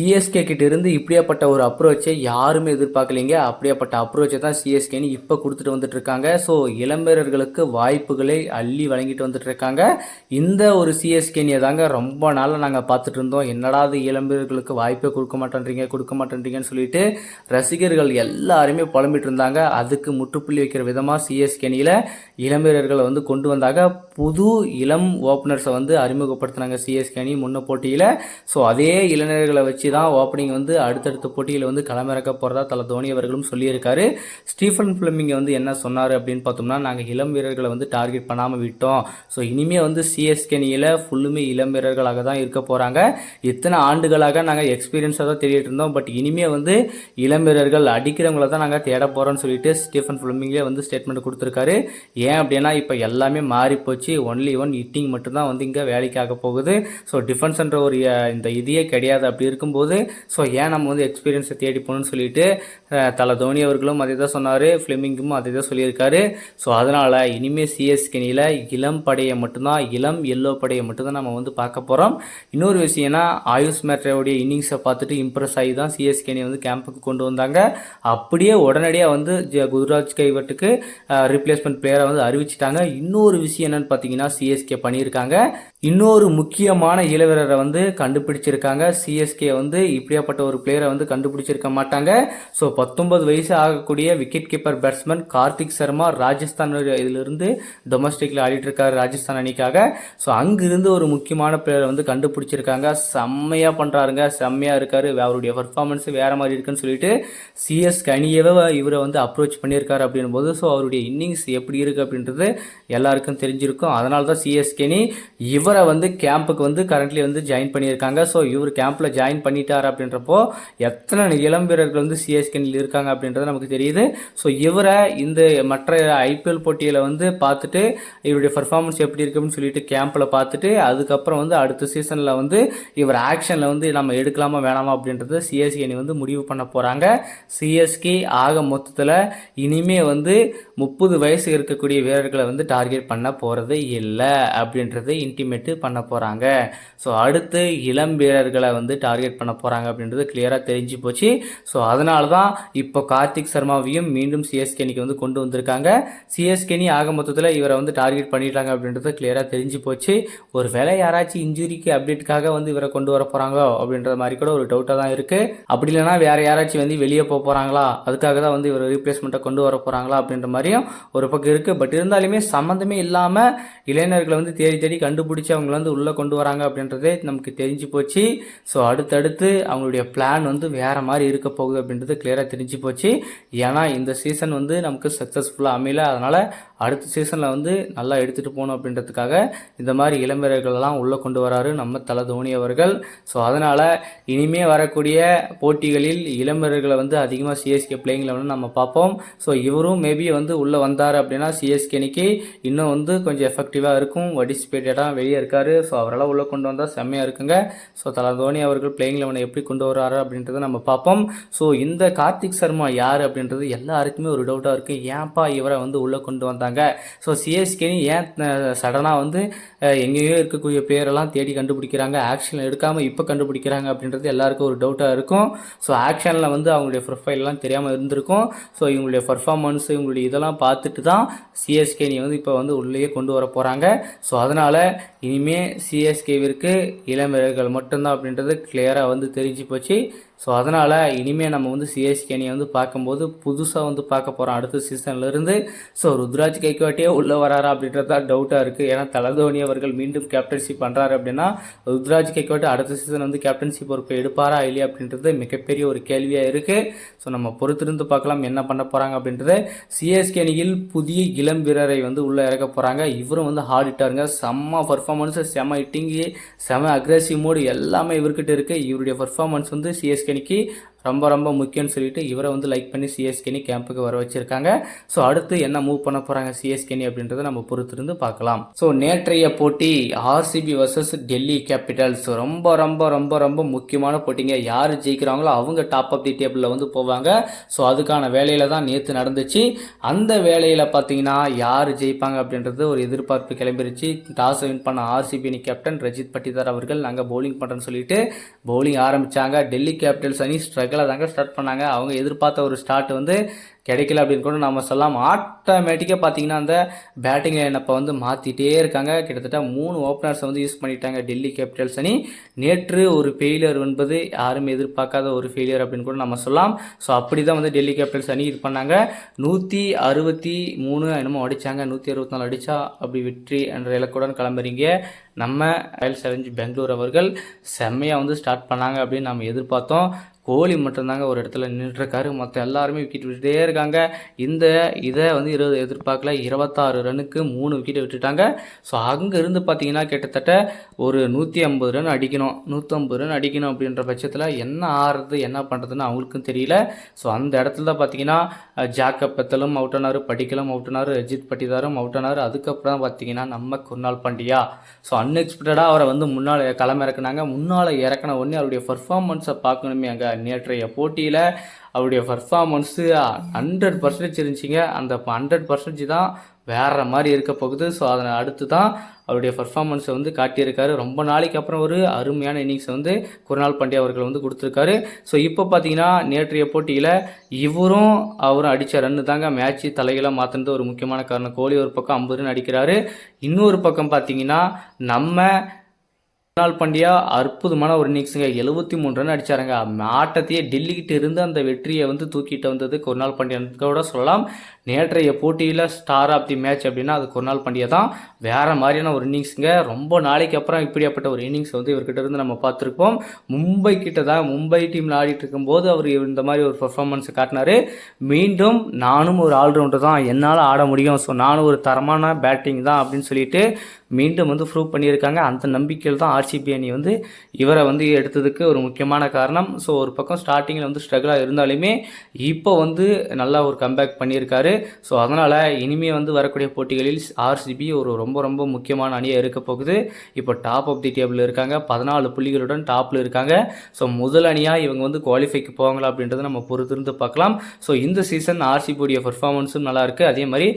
CSK கிட்டேருந்து இப்படியாப்பட்ட ஒரு அப்ரோச்சை யாருமே எதிர்பார்க்கலைங்க. அப்படியாப்பட்ட அப்ரோச்சை தான் சிஎஸ்கேன்னு இப்போ கொடுத்துட்டு வந்துட்டு இருக்காங்க ஸோ இளம்பெயர்களுக்கு வாய்ப்புகளை அள்ளி வழங்கிட்டு வந்துட்டு இருக்காங்க இந்த ஒரு சிஎஸ்கேனியை தாங்க ரொம்ப நாளாக நாங்கள் பார்த்துட்டு இருந்தோம் என்னடா அது இளம்பெயர்களுக்கு வாய்ப்பே கொடுக்க மாட்டேன்றீங்க கொடுக்க மாட்டேன்றீங்கன்னு சொல்லிட்டு ரசிகர்கள் எல்லாருமே புலம்பிட்டு இருந்தாங்க அதுக்கு முற்றுப்புள்ளி வைக்கிற விதமாக சிஎஸ்கேனியில் இளம்பெயர்களை வந்து கொண்டு வந்தாங்க. புது இளம் ஓப்பனர்ஸை வந்து அறிமுகப்படுத்தினாங்க சிஎஸ்கே அணி முன்ன போட்டியில். ஸோ அதே இளைஞர்களை வச்சு தான் ஓப்பனிங் வந்து அடுத்தடுத்த போட்டியில் வந்து களமிறக்க போகிறதா தல தோனி அவர்களும் சொல்லியிருக்காரு. ஸ்டீஃபன் ஃபிளமிங்கை வந்து என்ன சொன்னார் அப்படின்னு பார்த்தோம்னா நாங்கள் இளம் வீரர்களை வந்து டார்கெட் பண்ணாமல் விட்டோம். ஸோ இனிமேல் வந்து சிஎஸ்கே அணியில் ஃபுல்லுமே இளம் வீரர்களாக தான் இருக்க போகிறாங்க இத்தனை ஆண்டுகளாக நாங்கள் எக்ஸ்பீரியன்ஸாக தான் தேடிட்டு இருந்தோம். பட் இனிமேல் வந்து இளம் வீரர்கள் அடிக்கிறவங்கள தான் நாங்கள் தேட போகிறோம்னு சொல்லிட்டு ஸ்டீஃபன் ஃபிளமிங்லேயே வந்து ஸ்டேட்மெண்ட் கொடுத்துருக்காரு. ஏன் அப்படின்னா இப்போ எல்லாமே மாறி போச்சு ஒன்லி ஒன் இட்டிங் மட்டும்தான் வந்து இங்கே வேலைக்காக போகுது. ஸோ டிஃபென்ஸ்ன்ற ஒரு இந்த இதையே கிடையாது. அப்படி இருக்கும்போது ஸோ ஏன் நம்ம வந்து எக்ஸ்பீரியன்ஸை தேடி போகணும்னு சொல்லிட்டு தலை தோனி அவர்களும் அதே தான் சொன்னார் ஃபிலிமிங்கும் அதே தான் சொல்லியிருக்காரு. ஸோ அதனால் இனிமேல் சிஎஸ்கேனியில் இளம் படையை மட்டும்தான் இளம் எல்லோ படையை மட்டும்தான் நம்ம வந்து பார்க்க போகிறோம் இன்னொரு விஷயம்னா ஆயுஷ் மேட்ரையோடைய இன்னிங்ஸை பார்த்துட்டு இம்ப்ரெஸ் ஆகி தான் சிஎஸ்கேனி வந்து கேம்புக்கு கொண்டு வந்தாங்க. அப்படியே உடனடியாக வந்து ஜ- குருராஜ் கைவட்டுக்கு ரிப்ளேஸ்மெண்ட் பிளேயரை வந்து அறிவிச்சிட்டாங்க. இன்னொரு விஷயம் என்னன்னு பார்த்தீங்கன்னா சிஎஸ்கே பண்ணியிருக்காங்க. இன்னொரு முக்கியமான இளவரரை வந்து கண்டுபிடிச்சிருக்காங்க. சிஎஸ்கே வந்து இப்படியாப்பட்ட ஒரு பிளேயரை வந்து கண்டுபிடிச்சிருக்க மாட்டாங்க. ஸோ பத்தொன்பது வயசு ஆகக்கூடிய wicket keeper batsman Karthik Sharma Rajasthan இதிலிருந்து டொமஸ்டிக்கில் ஆடிட்டு இருக்காரு ராஜஸ்தான் அணிக்காக. ஸோ அங்கிருந்து ஒரு முக்கியமான பிளேயரை வந்து கண்டுபிடிச்சிருக்காங்க. செம்மையாக பண்ணுறாருங்க செம்மையாக இருக்காரு. அவருடைய பர்ஃபார்மன்ஸ் வேறு மாதிரி இருக்குன்னு சொல்லிட்டு சிஎஸ்கே அணியவே இவரை வந்து அப்ரோச் பண்ணியிருக்காரு அப்படின்னும் போது ஸோ அவருடைய இன்னிங்ஸ் எப்படி இருக்குது அப்படின்றது எல்லாருக்கும் தெரிஞ்சிருக்கும். அதனால தான் சிஎஸ்கேனி இவர் இவரை வந்து கேம்புக்கு வந்து கரண்ட்லி வந்து ஜாயின் பண்ணியிருக்காங்க. ஸோ இவர் கேம்பில் ஜாயின் பண்ணிட்டார் அப்படின்றப்போ எத்தனை இளம் வீரர்கள் வந்து சிஎஸ்கேனில் இருக்காங்க அப்படின்றது நமக்கு தெரியுது. ஸோ இவரை இந்த மற்ற ஐபிஎல் போட்டியில் வந்து பார்த்துட்டு இவருடைய பர்ஃபார்மன்ஸ் எப்படி இருக்குன்னு சொல்லிட்டு கேம்பில் பார்த்துட்டு அதுக்கப்புறம் வந்து அடுத்த சீசனில் வந்து இவர் ஆக்ஷனில் வந்து நம்ம எடுக்கலாமா வேணாமா அப்படின்றத சிஎஸ்கே அணி வந்து முடிவு பண்ண போகிறாங்க சிஎஸ்கே ஆக மொத்தத்தில் இனிமே வந்து முப்பது வயசு இருக்கக்கூடிய வீரர்களை வந்து டார்கெட் பண்ண போகிறது இல்லை அப்படின்றது இன்டிமேட் இன்டிமேட்டு பண்ண போகிறாங்க ஸோ அடுத்து இளம் வீரர்களை வந்து டார்கெட் பண்ண போகிறாங்க அப்படின்றது கிளியராக தெரிஞ்சு போச்சு. ஸோ அதனால தான் இப்போ கார்த்திக் சர்மாவையும் மீண்டும் சிஎஸ்கே அணிக்கு வந்து கொண்டு வந்திருக்காங்க. சிஎஸ்கே அணி ஆக மொத்தத்தில் இவரை வந்து டார்கெட் பண்ணிட்டாங்க அப்படின்றது கிளியராக தெரிஞ்சு போச்சு. ஒரு வேலை யாராச்சும் இன்ஜுரிக்கு அப்டேட்டுக்காக வந்து இவரை கொண்டு வர போகிறாங்களோ அப்படின்ற மாதிரி கூட ஒரு டவுட்டாக தான் இருக்குது அப்படி இல்லைனா வேறு யாராச்சும் வந்து வெளியே போக போகிறாங்களா அதுக்காக தான் வந்து இவர் ரீப்ளேஸ்மெண்ட்டை கொண்டு வர போகிறாங்களா அப்படின்ற மாதிரியும் ஒரு பக்கம் இருக்குது பட் இருந்தாலுமே சம்மந்தமே இல்லாமல் இளைஞர்களை வந்து தேடி தேடி கண்டுபிடிச்சி அவங்கள வந்து உள்ளே கொண்டு வராங்க அப்படின்றதே நமக்கு தெரிஞ்சு போச்சு. ஸோ அடுத்தடுத்து அவங்களுடைய பிளான் வந்து வேறு மாதிரி இருக்க போகுது அப்படின்றது கிளியராக தெரிஞ்சு போச்சு. ஏன்னா இந்த சீசன் வந்து நமக்கு சக்ஸஸ்ஃபுல்லாக அமையல. அதனால் அடுத்த சீசனில் வந்து நல்லா எடுத்துகிட்டு போகணும் அப்படின்றதுக்காக இந்த மாதிரி இளம்பெயர்களெல்லாம் உள்ளே கொண்டு வராரு நம்ம தலை தோனி அவர்கள். ஸோ அதனால் இனிமே வரக்கூடிய போட்டிகளில் இளம்பெயர்களை வந்து அதிகமாக சிஎஸ்கே பிளேயிங் வந்து நம்ம பார்ப்போம். ஸோ இவரும் மேபி வந்து உள்ளே வந்தார் அப்படின்னா சிஎஸ்கே அன்னைக்கு இன்னும் வந்து கொஞ்சம் எஃபெக்டிவாக இருக்கும். வடிஸ்பேட்டடாக வெளியே இருக்கார். ஸோ அவரெல்லாம் உள்ளே கொண்டு வந்தால் செம்மையாக இருக்குங்க. ஸோ தலா தோனி அவர்கள் பிளேயிங் லெவனை எப்படி கொண்டு வராரு அப்படின்றத நம்ம பார்ப்போம். ஸோ இந்த கார்த்திக் சர்மா யார் அப்படின்றது எல்லாருக்குமே ஒரு டவுட்டாக இருக்குது ஏன்ப்பா இவரை வந்து உள்ளே கொண்டு வந்தாங்க? ஸோ சிஎஸ்கேனி ஏன் சடனாக வந்து எங்கேயோ இருக்கக்கூடிய பிளேயரெல்லாம் தேடி கண்டுபிடிக்கிறாங்க? ஆக்ஷன் எடுக்காமல் இப்போ கண்டுபிடிக்கிறாங்க அப்படின்றது எல்லாருக்கும் ஒரு டவுட்டாக இருக்கும். ஸோ ஆக்ஷனில் வந்து அவங்களுடைய ப்ரொஃபைல்லாம் தெரியாமல் இருந்திருக்கும். ஸோ இவங்களுடைய பர்ஃபார்மன்ஸ் இவங்களுடைய இதெல்லாம் பார்த்துட்டு தான் சிஎஸ்கேனி வந்து இப்போ வந்து உள்ளேயே கொண்டு வர போகிறாங்க ஸோ அதனால் இனிமேல் சிஎஸ்கேவிற்கு இளம் வீரர்கள் மட்டும்தான் அப்படின்றது கிளியராக வந்து தெரிஞ்சு போச்சு. ஸோ அதனால் இனிமேல் நம்ம வந்து சிஎஸ்கே அணியை வந்து பார்க்கும்போது புதுசாக வந்து பார்க்க போகிறோம் அடுத்த சீசன்லேருந்து ஸோ ருத்ராஜ் கைக்வாட்டியே உள்ளே வராரா அப்படின்றது தான் டவுட்டாக இருக்குது ஏன்னா தலதோனி அவர்கள் மீண்டும் கேப்டன்ஷிப் பண்ணுறாரு அப்படின்னா ருத்ராஜ் கைக்வாட்டி அடுத்த சீசன் வந்து கேப்டன்ஷிப் பொறுப்பை எடுப்பாரா இல்லையா அப்படின்றது மிகப்பெரிய ஒரு கேள்வியாக இருக்குது ஸோ நம்ம பொறுத்திருந்து பார்க்கலாம் என்ன பண்ண போகிறாங்க அப்படின்றது. சிஎஸ்கே அணியில் புதிய இளம் வீரரை வந்து உள்ளே இறக்க போகிறாங்க இவரும் வந்து ஹார்ட் ஹிட்டாருங்க செம்ம பர்ஃபார்மன்ஸு செம ஹிட்டிங்கு செம அக்ரெசிவ் மோடு எல்லாமே இவர்கிட்ட இருக்குது இவருடைய பர்ஃபார்மன்ஸ் வந்து சிஎஸ்கே அணிக்கு ரொம்ப ரொம்ப முக்கியம்னு சொல்லிட்டு இவரை வந்து லைக் பண்ணி சிஎஸ்கேனி கேம்புக்கு வர வச்சிருக்காங்க. ஸோ அடுத்து என்ன மூவ் பண்ண போகிறாங்க சிஎஸ்கேனி அப்படின்றத நம்ம பொறுத்திருந்து பார்க்கலாம். ஸோ நேற்றைய போட்டி ஆர்சிபி வர்சஸ் டெல்லி கேபிட்டல்ஸ் ரொம்ப ரொம்ப ரொம்ப ரொம்ப முக்கியமான போட்டிங்க. யார் ஜெயிக்கிறாங்களோ அவங்க டாப் ஆஃப் தி டேபிளில் வந்து போவாங்க. ஸோ அதுக்கான வேலையில் தான் நேற்று நடந்துச்சு. அந்த வேலையில் பார்த்தீங்கன்னா யார் ஜெயிப்பாங்க அப்படின்றது ஒரு எதிர்பார்ப்பு கிளம்பிருச்சு. டாஸ் வின் பண்ண ஆர்சிபி அணி கேப்டன் ரஜித் பட்டிதார் அவர்கள் நாங்கள் பவுலிங் பண்ணுறோன்னு சொல்லிட்டு பவுலிங் ஆரம்பிச்சாங்க. டெல்லி கேபிட்டல்ஸ் அணி ஸ்ட்ரகிளாக தாங்க ஸ்டார்ட் பண்ணாங்க. அவங்க எதிர்பார்த்த ஒரு ஸ்டார்ட் வந்து கிடைக்கல அப்படின்னு கூட நம்ம சொல்லலாம். ஆட்டோமேட்டிக்காக பார்த்தீங்கன்னா அந்த பேட்டிங் லைனப்பை வந்து மாற்றிட்டே இருக்காங்க. கிட்டத்தட்ட மூணு ஓப்பனர்ஸை வந்து யூஸ் பண்ணிட்டாங்க. டெல்லி கேபிட்டல்ஸ் அணி. நேற்று ஒரு ஃபெயிலியர் என்பது யாருமே எதிர்பார்க்காத ஒரு ஃபெயிலியர் அப்படின்னு கூட நம்ம சொல்லலாம். ஸோ அப்படி தான் வந்து டெல்லி கேபிட்டல்ஸ் அணி இது பண்ணாங்க. நூற்றி அறுபத்தி மூணு என்னமோ அடித்தாங்க நூற்றி அறுபத்தி நாலு அடித்தா அப்படி வெற்றி என்ற இலக்குடன் கிளம்புறீங்க. நம்ம ராயல் சேலஞ்சு பெங்களூர் அவர்கள் செம்மையாக வந்து ஸ்டார்ட் பண்ணாங்க அப்படின்னு நம்ம எதிர்பார்த்தோம். கோலி மட்டும்தாங்க ஒரு இடத்துல நின்றுருக்காரு. மற்ற எல்லாருமே விக்கெட் விட்டுட்டே இருக்காங்க. இந்த இதை வந்து இருபது எதிர்பார்க்கல. இருபத்தாறு ரன்னுக்கு மூணு விக்கெட்டை விட்டுட்டாங்க. ஸோ அங்கே இருந்து பார்த்தீங்கன்னா கிட்டத்தட்ட ஒரு நூற்றி ஐம்பது ரன் அடிக்கணும். நூற்றம்பது ரன் அடிக்கணும் அப்படின்ற பட்சத்தில் என்ன ஆறுறது என்ன பண்ணுறதுன்னு அவங்களுக்கும் தெரியல. ஸோ அந்த இடத்துல தான் பார்த்தீங்கன்னா ஜாக்கப் பெத்தலும் அவுட் ஆனார் படிக்கலும் அவுட் ஆனார் ரஜித் பட்டிதாரும் அவுட் ஆனார். அதுக்கப்புறம் தான் பார்த்தீங்கன்னா நம்ம குர்னால் பாண்டியா. ஸோ அன்எக்ஸ்பெக்டடாக அவரை வந்து முன்னால் களம் இறக்குனாங்க முன்னால் இறக்குன உடனே அவருடைய பர்ஃபார்மன்ஸை பார்க்கணுமே அங்கே நேற்றைய போட்டியில் அவருடைய பர்ஃபார்மன்ஸு ஹண்ட்ரட் பர்சன்டேஜ் இருந்துச்சுங்க. அந்த ஹண்ட்ரட் பர்சன்டேஜ் தான் வேற மாதிரி இருக்க போகுது. ஸோ அதனை அடுத்து தான் அவருடைய பர்ஃபார்மன்ஸை வந்து காட்டியிருக்காரு. ரொம்ப நாளைக்கு அப்புறம் ஒரு அருமையான இன்னிங்ஸை வந்து குருநாள் பாண்டியா அவர்கள் வந்து கொடுத்துருக்காரு. ஸோ இப்போ பார்த்தீங்கன்னா நேற்றைய போட்டியில் இவரும் அவரும் அடித்த ரன்னு தாங்க மேட்ச்சு தலைகளாக மாற்றினது ஒரு முக்கியமான காரணம். கோலி ஒரு பக்கம் ஐம்பது ரன் அடிக்கிறாரு. இன்னொரு பக்கம் பார்த்தீங்கன்னா நம்ம குருநாள் பாண்டியா அற்புதமான ஒரு இன்னிங்ஸுங்க எழுபத்தி மூணு ரன் அடிச்சாருங்க. ஆட்டத்தையே டெல்லிக்கிட்டு இருந்து அந்த வெற்றியை வந்து தூக்கிட்டு வந்தது குருநாள் பாண்டியன் கூட சொல்லலாம். நேற்றைய போட்டியில் ஸ்டார் ஆஃப் தி மேட்ச் அப்படின்னா அது குருநாள் பாண்டியா தான். வேறு மாதிரியான ஒரு இன்னிங்ஸுங்க. ரொம்ப நாளைக்கு அப்புறம் இப்படியாப்பட்ட ஒரு இன்னிங்ஸ் வந்து இவர்கிட்ட இருந்து நம்ம பார்த்துருப்போம். மும்பை கிட்ட தான் மும்பை டீமில் ஆடிட்டு இருக்கும்போது அவர் இந்த மாதிரி ஒரு பர்ஃபார்மன்ஸ் காட்டினார். மீண்டும் நானும் ஒரு ஆல்ரவுண்டர் தான். என்னால் ஆட முடியும். ஸோ நானும் ஒரு தரமான பேட்டிங் தான் அப்படின்னு சொல்லிட்டு மீண்டும் வந்து ப்ரூவ் பண்ணியிருக்காங்க. அந்த நம்பிக்கையில் தான் ஆர்சிபி அணி வந்து இவரை வந்து எடுத்ததுக்கு ஒரு முக்கியமான காரணம். ஸோ ஒரு பக்கம் ஸ்டார்டிங்கில் வந்து ஸ்ட்ரகிளாக இருந்தாலுமே இப்போ வந்து நல்லா ஒரு கம்பேக் பண்ணியிருக்காரு. ஸோ அதனால் இனிமேல் வந்து வரக்கூடிய போட்டிகளில் ஆர்சிபி ஒரு ரொம்ப ரொம்ப முக்கியமான அணியாக இருக்க போகுது. இப்போ டாப் ஆஃப் தி டேபிள் இருக்காங்க. பதினாலு புள்ளிகளுடன் டாப்பில் இருக்காங்க. ஸோ முதல் அணியாக இவங்க வந்து குவாலிஃபைக்கு போவாங்களா அப்படின்றத நம்ம பொறுத்திருந்து பார்க்கலாம். ஸோ இந்த சீசன் ஆர்சிபியுடைய பர்ஃபார்மன்ஸும் நல்லாயிருக்கு அதே மாதிரி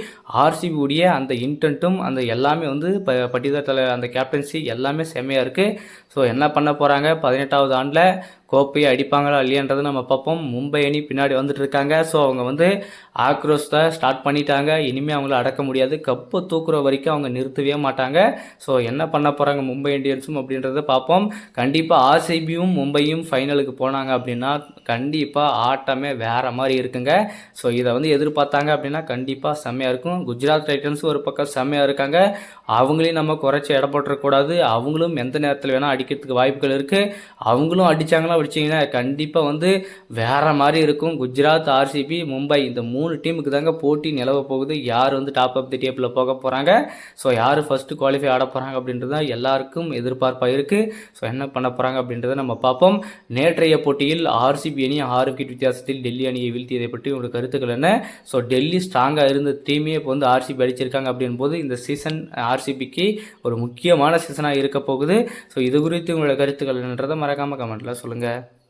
ஆர்சிபியுடைய அந்த இன்டென்ட்டும் அந்த எல்லாமே வந்து ப பட்டிதத்தில் அந்த கேப்டன்சி எல்லாமே செம்மையாக இருக்குது ஸோ என்ன பண்ண போகிறாங்க பதினெட்டாவது ஆண்டில் கோப்பையை அடிப்பாங்களா இல்லையன்றதை நம்ம பார்ப்போம். மும்பை அணி பின்னாடி வந்துட்டு இருக்காங்க ஸோ அவங்க வந்து ஆக்ரோஸ்தை ஸ்டார்ட் பண்ணிட்டாங்க. இனிமேல் அவங்கள அடக்க முடியாது. கப்பை தூக்குற வரைக்கும் அவங்க நிறுத்தவே மாட்டாங்க. ஸோ என்ன பண்ண போகிறாங்க மும்பை இந்தியன்ஸும் அப்படின்றத பார்ப்போம். கண்டிப்பாக ஆர்சிபியும் மும்பையும் ஃபைனலுக்கு போனாங்க அப்படின்னா கண்டிப்பாக ஆட்டமே வேறு மாதிரி இருக்குங்க. ஸோ இதை வந்து எதிர்பார்த்தாங்க அப்படின்னா கண்டிப்பாக செம்மையாக இருக்கும். குஜராத் டைட்டன்ஸும் ஒரு பக்கம் செம்மையாக இருக்காங்க. அவங்களையும் நம்ம குறைச்சி இடப்பட்டுறக்கூடாது அவங்களும் எந்த நேரத்தில் வேணால் அடிக்கிறதுக்கு வாய்ப்புகள் இருக்குது அவங்களும் அடித்தாங்களா அடிச்சிங்கன்னா கண்டிப்பாக வந்து வேறு மாதிரி இருக்கும். குஜராத் ஆர்சிபி மும்பை இந்த மூணு டீமுக்கு தாங்க போட்டி நிலவ போகுது. யார் வந்து டாப் ஆஃப் தி டேபிளில் போக போகிறாங்க ஸோ யார் ஃபஸ்ட்டு குவாலிஃபை ஆட போகிறாங்க அப்படின்றது தான் எல்லாருக்கும் எதிர்பார்ப்பாக இருக்குது ஸோ என்ன பண்ண போகிறாங்க அப்படின்றத நம்ம பார்ப்போம். நேற்றைய போட்டியில் ஆர்சிபி அணி ஆறு விக்கெட் வித்தியாசத்தில் டெல்லி அணியை வீழ்த்தியதை பற்றி உங்களோட கருத்துக்கள் என்ன? ஸோ டெல்லி ஸ்ட்ராங்காக இருந்த டீமே இப்போ வந்து ஆர்சிபி அடிச்சிருக்காங்க அப்படின் போது இந்த சீசன் ஆர்சிபிக்கு ஒரு முக்கியமான சீசனாக இருக்க போகுது. ஸோ இது குறித்து உங்களோட கருத்துக்கள் என்னன்றதை மறக்காமல் கமெண்ட்டில் சொல்லுங்கள் że